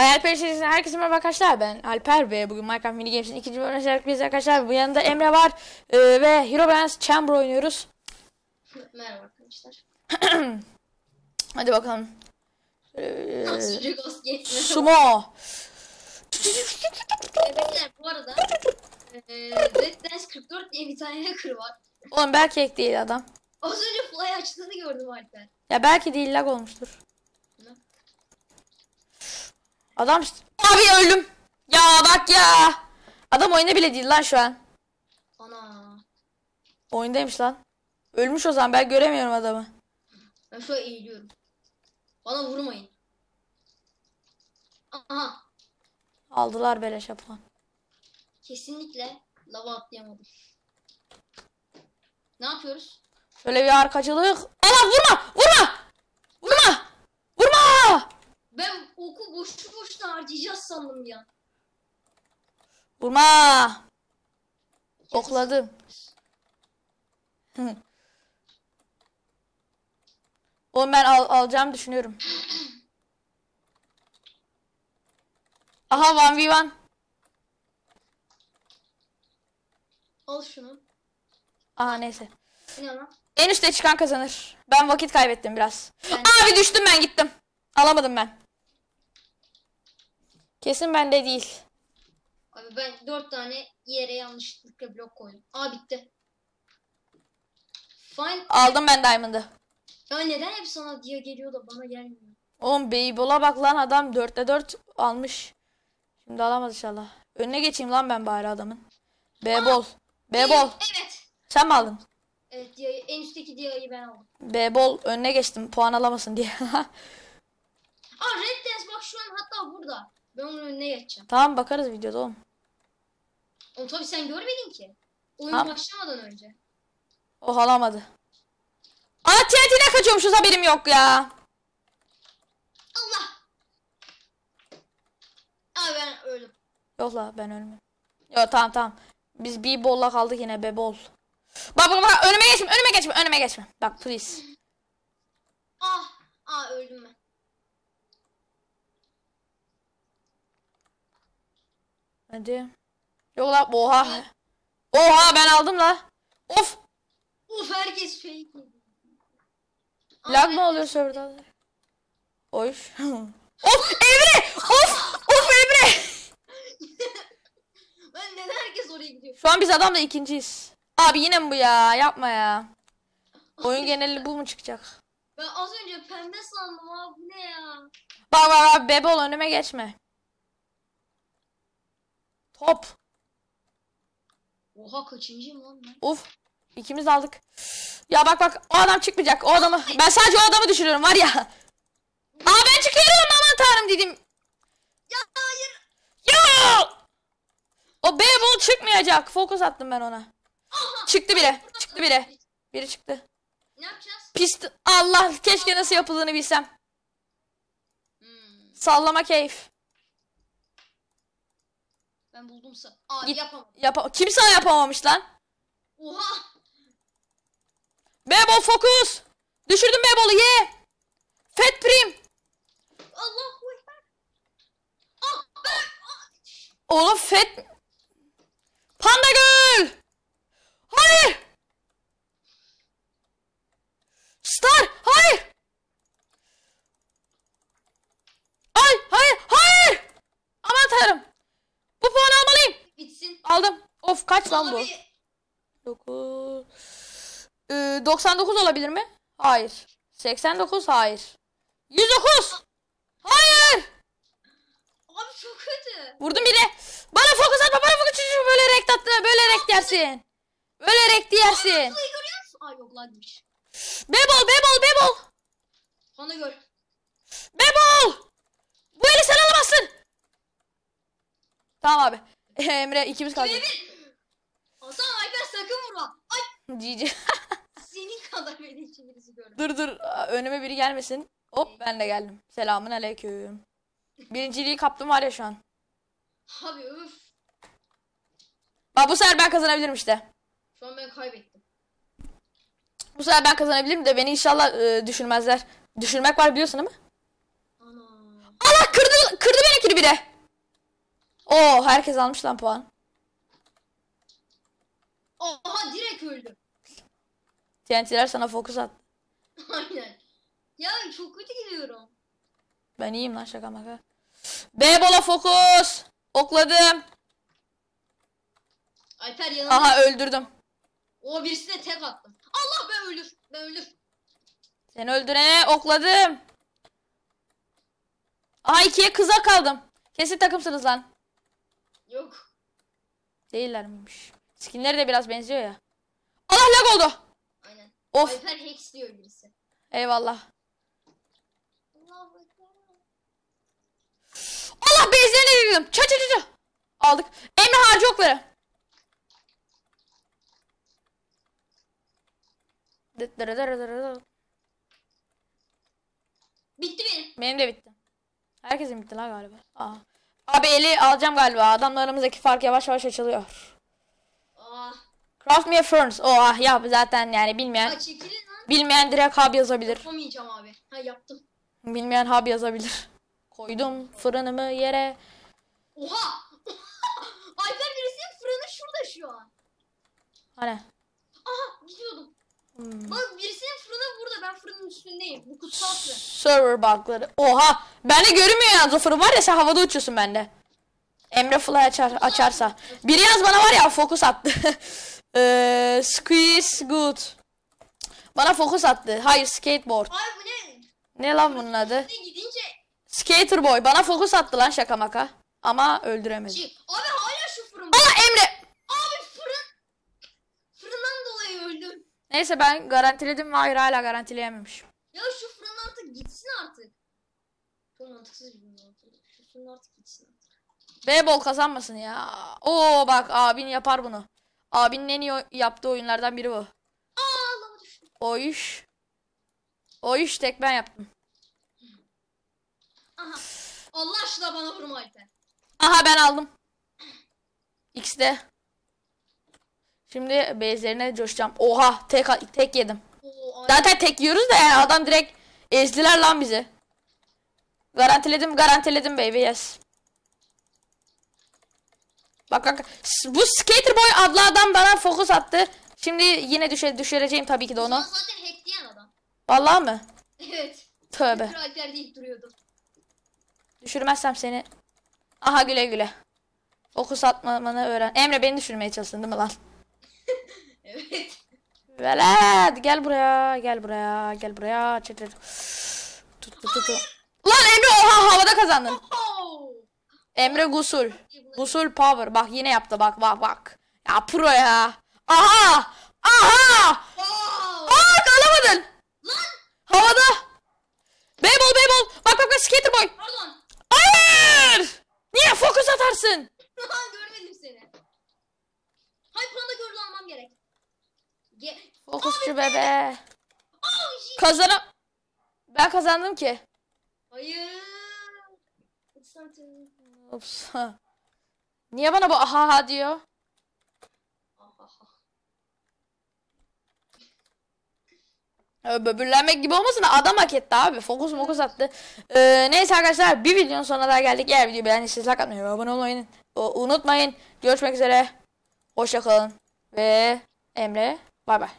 Alper serisine herkese merhaba arkadaşlar ben Alper ve bugün Minecraft Mini Games'in ikinci bölümüne sergileyiz arkadaşlar. Bu yanında Emre var ee, ve Herobrine Chamber oynuyoruz. Merhaba arkadaşlar. Hadi bakalım. Ee, sumo. Bu arada eee Red Dance 44 diye bir tane hacker var. Oğlum belki ek değil adam. Az önce fly açtığını gördüm Alper. Ya belki değil lag olmuştur. Adam abi öldüm. Ya bak ya. Adam oyunda bile değil lan şu an. Ana. Oyundaymış lan. Ölmüş o zaman ben göremiyorum adamı. Ben şöyle eğiliyorum. Bana vurmayın. Aha. Aldılar beleş yapılan. Kesinlikle lava atlayamadım. Ne yapıyoruz? Şöyle bir arkacılık. Allah! Vurma! Vurma! Vurma! Ben oku boşu boşuna harcayacağız sandım ya. Vurma! Okladım. Oğlum ben al alacağımı düşünüyorum. Aha 1v1. Al şunu. Aha neyse. Lan? En üstte çıkan kazanır. Ben vakit kaybettim biraz. Ben- Abi düştüm ben gittim. Alamadım ben. Kesin bende değil. Abi ben dört tane yere yanlışlıkla blok koydum. Aa bitti. Fine. Aldım ben diamond'ı. Ya neden hep sana diye geliyor da bana gelmiyor? Oğlum Beybol'a bak lan adam 4'te 4 almış. Şimdi alamaz inşallah. Önüne geçeyim lan ben bari adamın. B-bol. B-bol. Evet. Sen mi aldın? Evet diye en üstteki diyeyi ben aldım. B-bol önüne geçtim puan alamasın diye. Aa Red Dance bak şu an hatta burada. Ben onun önüne geçeceğim. tamam bakarız videoda oğlum. Onu tabii sen görmedin ki. Oyun Tamam. başlamadan önce. O alamadı. Aa TNT'den kaçıyormuşuz haberim yok ya. Allah. Aa ben öldüm. Yok la ben ölmüyorum. Yok tamam tamam. Biz B-bol'la kaldık yine B-bol. Bak bak bak önüme geçme önüme geçme önüme geçme. Bak please. Ah. Aa öldüm ben. Hadi. Yok la oha. Oha ben aldım la. Of. Uf herkes fake yedi. Aa, Lag mı oluyor serverda? Oy. of Emre! Of! Of Emre! Ben neden herkes oraya gidiyor? Şu an biz adamla ikinciyiz. Abi yine mi bu ya? Yapma ya. Oyun geneli bu mu çıkacak? Ben az önce pembe sandım abi bu ne ya? Bak bak bak bebe ol önüme geçme. Top. Oha kaçıncıyım lan ben? Uf. İkimiz aldık. Ya bak bak o adam çıkmayacak. O adamı. Ben sadece o adamı düşürüyorum var ya. Aa ben çıkıyorum aman tanrım dedim. Ya hayır. Ya! O bebol çıkmayacak. Fokus attım ben ona. Çıktı bile. Çıktı bile. Biri çıktı. Ne yapacağız? Pist. Allah keşke nasıl yapıldığını bilsem. Hmm, Sallama keyif. Ben buldumsa. Aa Git. yapamadım. Yapa Kimse yapamamış lan. Oha. Bebol fokus. Düşürdüm Bebol'u ye. Fat prim. Allahu ekber. Aa ben. Aa. Oğlum fat. Panda Gül. Hayır. Star. Hayır. Ay hayır hayır. Aman tanrım. Bu puanı almalıyım. Bitsin. Aldım. Of kaç lan bu? Abi. 9 Ee, 99 olabilir mi? Hayır. 89 hayır. 109 Hayır. Abi çok kötü. Vurdum biri. Bana fokus atma bana fokus atma. Böyle rekt attı. Böyle rekt yersin. Böyle rekt yersin. Aa yok lagmış. Bebol bebol bebol. Bana gör. Bebol. Bu eli sen alamazsın. Tamam abi. Emre ikimiz kaldı. Bir. Hasan Alper sakın vurma. Ay Cici. senin kadar beni için birisi gördüm. dur dur. Önüme biri gelmesin. Hop ben de geldim. Selamun aleyküm. Birinciliği kaptım var ya şu an. Abi öf. Bak bu sefer ben kazanabilirim işte. Şu an ben kaybettim. Bu sefer ben kazanabilirim de beni inşallah e, düşürmezler. Düşürmek var biliyorsun değil mi? Ana. Allah kırdı kırdı benimkini. düştü bir de. Oo herkes almış lan puan. Oha direkt öldüm. TNT'ler sana fokus at. Aynen. Ya çok kötü gidiyorum. Ben iyiyim lan şaka maka. B bola fokus. Okladım. Alper yanında. Aha öldürdüm. O birisine tek attım. Allah ben ölür. Ben ölür. Seni öldürene okladım. Aha ikiye kıza kaldım. Kesin takımsınız lan. Yok. Değiller miymiş? Skinleri de biraz benziyor ya. Allah lag oldu. Of. Alper Hex diyor birisi. Eyvallah. Allah bezlerine girdim. Ça ça ça. Aldık. Emre harcı okları. Bitti benim. Benim de bitti. Herkesin bitti lan galiba. Aa. Abi eli alacağım galiba. Adamlarımızdaki fark yavaş yavaş açılıyor. Craft me a furnace. Oha ya zaten yani bilmeyen Ha çekilin lan. bilmeyen direkt hub yazabilir. Yapamayacağım abi. Ha yaptım. Bilmeyen hub yazabilir. Koydum fırınımı yere. Oha. Alper birisinin fırını şurada şu an. Hani. Aha gidiyordum. Hmm. Bak birisinin fırını burada. Ben fırının üstündeyim. Bu kutsal fırın. Server bug'ları. Oha. Bende görünmüyor yalnız o fırın var ya sen havada uçuyorsun bende. Emre fly açar, açarsa. Biri yalnız bana var ya fokus attı. Eee squeeze good. Bana fokus attı. Hayır skateboard. Abi bu ne? Ne lan bunun adı? Gidince Skater boy. Bana fokus attı lan şaka maka. Ama öldüremedi. şey. Abi hala şu fırın. Allah Emre. Abi fırın. Fırından dolayı öldüm. Neyse ben garantiledim ve hayır hala garantileyememişim. Ya şu fırın artık gitsin artık. Çok mantıksız bir oldu. Şu fırın artık gitsin artık. B-bol kazanmasın ya. Oo bak abin yapar bunu. Abinin en iyi yaptığı oyunlardan biri bu. O iş. O iş tek ben yaptım. Aha. Allah aşkına bana vurma Alper. Aha ben aldım. X'de. Şimdi base'lerine coşacağım. Oha tek tek yedim. Oo, Zaten tek yiyoruz da yani adam direkt ezdiler lan bizi. Garantiledim garantiledim baby yes. Bak bak bu Skater Boy adlı adam bana fokus attı. Şimdi yine düşe düşüreceğim tabii ki de onu. zaten hack diyen adam. Vallahi mı? Evet. Tövbe. Deyip duruyordu. Düşürmezsem seni. Aha güle güle. Fokus atmamanı öğren. Emre beni düşürmeye çalıştın değil mi lan? Evet. Velet gel buraya gel buraya gel buraya çıt tut tut. tut. Lan Emre oha havada kazandın. Emre Gusul. Gusul power. Bak yine yaptı bak bak bak. Ya pro ya. Aha! Aha! Aa kalamadın. Lan! Havada. Beybol beybol. Bak bak bak skater boy. Pardon. Hayır! Niye fokus atarsın? Görmedim seni. Hay panda gördü almam gerek. Ge Fokusçu bebe. shit. Kazanım. Ben kazandım ki. Hayır. Ups. Niye bana bu aha ha diyor? Böbürlenmek gibi olmasın da adam hak etti abi. Fokus mokus attı. Ee, neyse arkadaşlar bir videonun sonuna daha geldik. Eğer videoyu beğendiyseniz like atmayı abone olmayı unutmayın. Görüşmek üzere. Hoşçakalın. Ve Emre bay bay.